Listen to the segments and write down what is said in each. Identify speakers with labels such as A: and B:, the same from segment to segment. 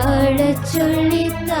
A: അഴച്ചൊള്ളിത്താ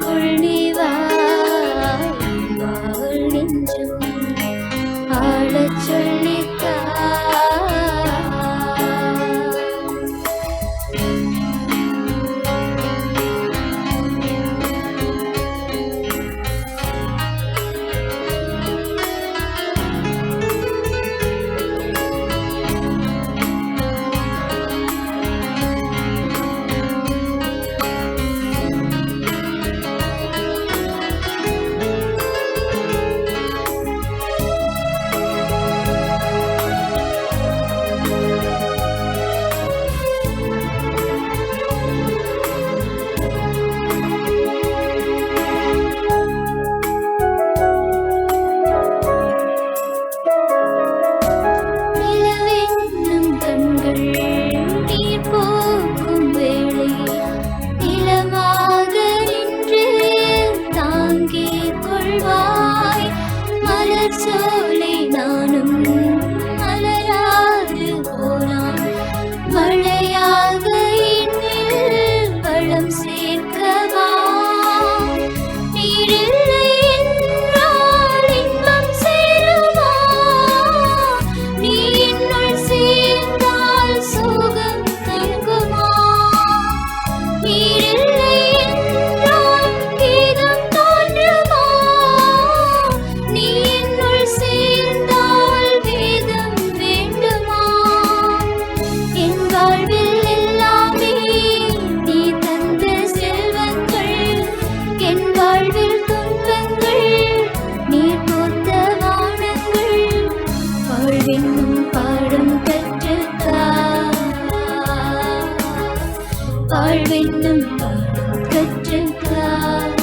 A: வெண்ணும் பாடும் கற்றுக்கார்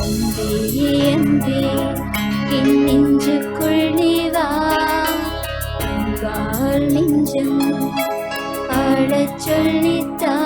A: அன்பே அன்பே என் நெஞ்சுக்குள் நீவா வாழ் நெஞ்சம் ஆழச் சொல்லித்தா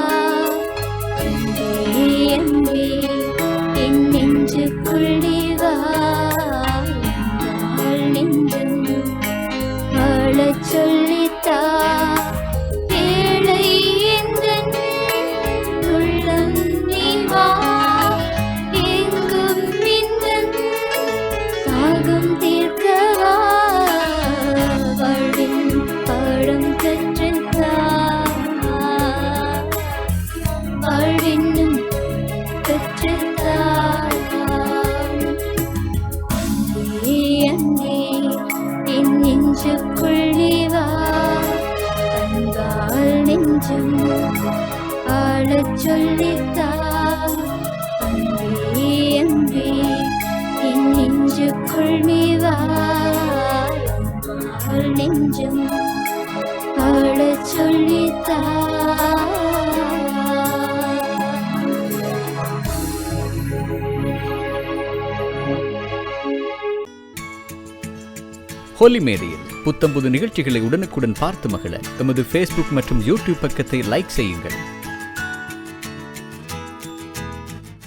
A: ஆளச் சொல்லித்தா அன்பே அன்பே என் நெஞ்சுக்குள் நீ வா. நெஞ்சம் ஆளச் சொல்லித்தா
B: ஹோலி மேடையில் புத்தம்புது நிகழ்ச்சிகளை உடனுக்குடன் பார்த்து மகிழ எமது ஃபேஸ்புக் மற்றும் யூடியூப் பக்கத்தை லைக் செய்யுங்கள்.